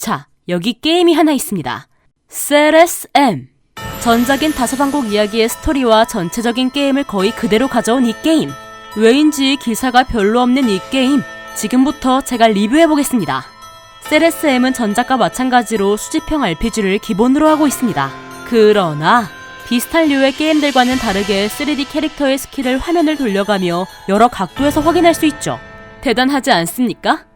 자, 여기 게임이 하나 있습니다. CLSM. 전작인 다서방국 이야기의 스토리와 전체적인 게임을 거의 그대로 가져온 이 게임. 왜인지 기사가 별로 없는 이 게임. 지금부터 제가 리뷰해보겠습니다. CLSM은 전작과 마찬가지로 수집형 RPG를 기본으로 하고 있습니다. 그러나 비슷한 류의 게임들과는 다르게 3D 캐릭터의 스킬을 화면을 돌려가며 여러 각도에서 확인할 수 있죠. 대단하지 않습니까?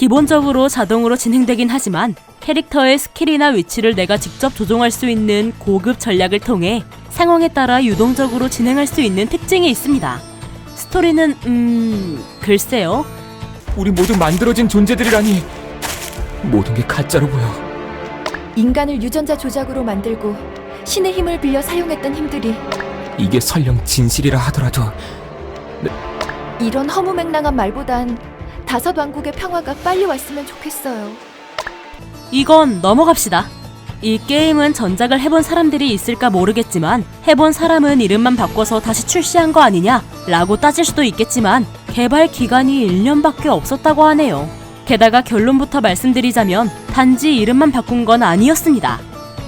기본적으로 자동으로 진행되긴 하지만 캐릭터의 스킬이나 위치를 내가 직접 조종할 수 있는 고급 전략을 통해 상황에 따라 유동적으로 진행할 수 있는 특징이 있습니다. 스토리는 음... 글쎄요. 우리 모두 만들어진 존재들이라니 모든 게 가짜로 보여 인간을 유전자 조작으로 만들고 신의 힘을 빌려 사용했던 힘들이 이게 설령 진실이라 하더라도 이런 허무맹랑한 말보단 다섯 왕국의 평화가 빨리 왔으면 좋겠어요. 이건 넘어갑시다. 이 게임은 전작을 해본 사람들이 있을까 모르겠지만 해본 사람은 이름만 바꿔서 다시 출시한 거 아니냐? 라고 따질 수도 있겠지만 개발 기간이 1년밖에 없었다고 하네요. 게다가 결론부터 말씀드리자면 단지 이름만 바꾼 건 아니었습니다.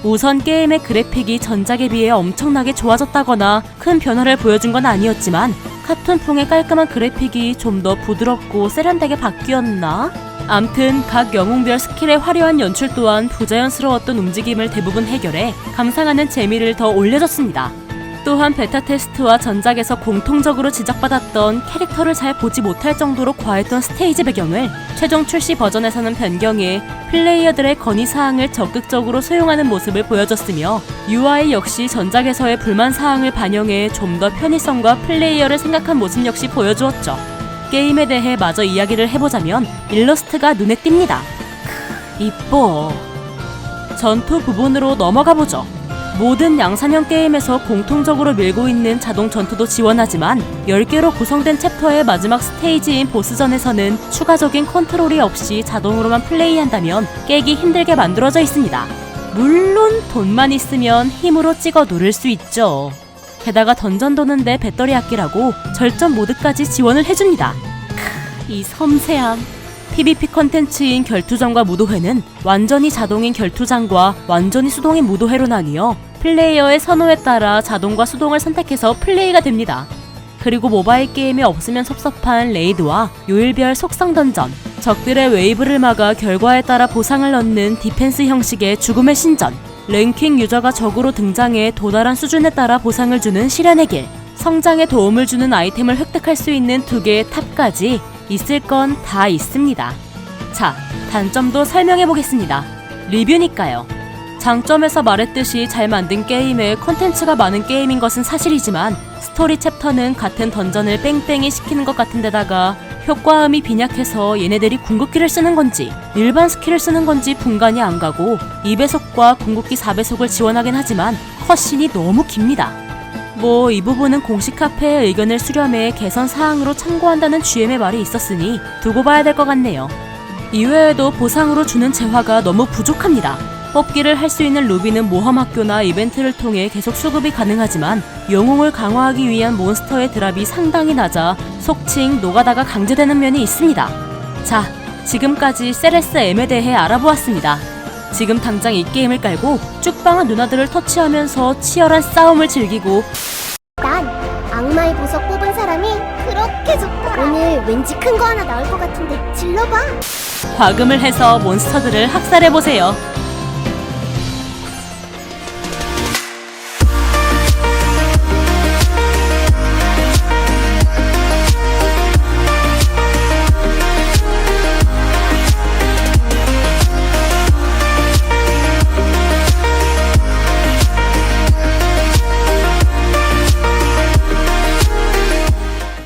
우선 게임의 그래픽이 전작에 비해 엄청나게 좋아졌다거나 큰 변화를 보여준 건 아니었지만 카툰풍의 깔끔한 그래픽이 좀 더 부드럽고 세련되게 바뀌었나? 암튼 각 영웅별 스킬의 화려한 연출 또한 부자연스러웠던 움직임을 대부분 해결해 감상하는 재미를 더 올려줬습니다. 또한 베타 테스트와 전작에서 공통적으로 지적받았던 캐릭터를 잘 보지 못할 정도로 과했던 스테이지 배경을 최종 출시 버전에서는 변경해 플레이어들의 건의사항을 적극적으로 수용하는 모습을 보여줬으며 UI 역시 전작에서의 불만 사항을 반영해 좀 더 편의성과 플레이어를 생각한 모습 역시 보여주었죠. 게임에 대해 마저 이야기를 해보자면 일러스트가 눈에 띕니다. 크, 이뻐. 전투 부분으로 넘어가 보죠. 모든 양산형 게임에서 공통적으로 밀고 있는 자동 전투도 지원하지만 10개로 구성된 챕터의 마지막 스테이지인 보스전에서는 추가적인 컨트롤이 없이 자동으로만 플레이한다면 깨기 힘들게 만들어져 있습니다. 물론 돈만 있으면 힘으로 찍어 누를 수 있죠. 게다가 던전 도는데 배터리 아끼라고 절전 모드까지 지원을 해줍니다. 크, 이 섬세함. PVP 컨텐츠인 결투장과 무도회는 완전히 자동인 결투장과 완전히 수동인 무도회로 나뉘어 플레이어의 선호에 따라 자동과 수동을 선택해서 플레이가 됩니다. 그리고 모바일 게임이 없으면 섭섭한 레이드와 요일별 속성 던전, 적들의 웨이브를 막아 결과에 따라 보상을 얻는 디펜스 형식의 죽음의 신전, 랭킹 유저가 적으로 등장해 도달한 수준에 따라 보상을 주는 실현의 길, 성장에 도움을 주는 아이템을 획득할 수 있는 두 개의 탑까지 있을 건 다 있습니다. 자, 단점도 설명해 보겠습니다. 리뷰니까요. 장점에서 말했듯이 잘 만든 게임에 컨텐츠가 많은 게임인 것은 사실이지만 스토리 챕터는 같은 던전을 뺑뺑이 시키는 것 같은 데다가 효과음이 빈약해서 얘네들이 궁극기를 쓰는 건지 일반 스킬을 쓰는 건지 분간이 안 가고 2배속과 궁극기 4배속을 지원하긴 하지만 컷신이 너무 깁니다. 뭐 이 부분은 공식 카페의 의견을 수렴해 개선 사항으로 참고한다는 GM의 말이 있었으니 두고 봐야 될 것 같네요. 이외에도 보상으로 주는 재화가 너무 부족합니다. 뽑기를 할 수 있는 루비는 모험학교나 이벤트를 통해 계속 수급이 가능하지만 영웅을 강화하기 위한 몬스터의 드랍이 상당히 낮아 속칭 노가다가 강제되는 면이 있습니다. 자, 지금까지 세레스M에 대해 알아보았습니다. 지금 당장 이 게임을 깔고 쭉방한 누나들을 터치하면서 치열한 싸움을 즐기고 난 악마의 보석 뽑은 사람이 그렇게 좋더라. 오늘 왠지 큰 거 하나 나올 것 같은데 질러봐. 과금을 해서 몬스터들을 학살해보세요.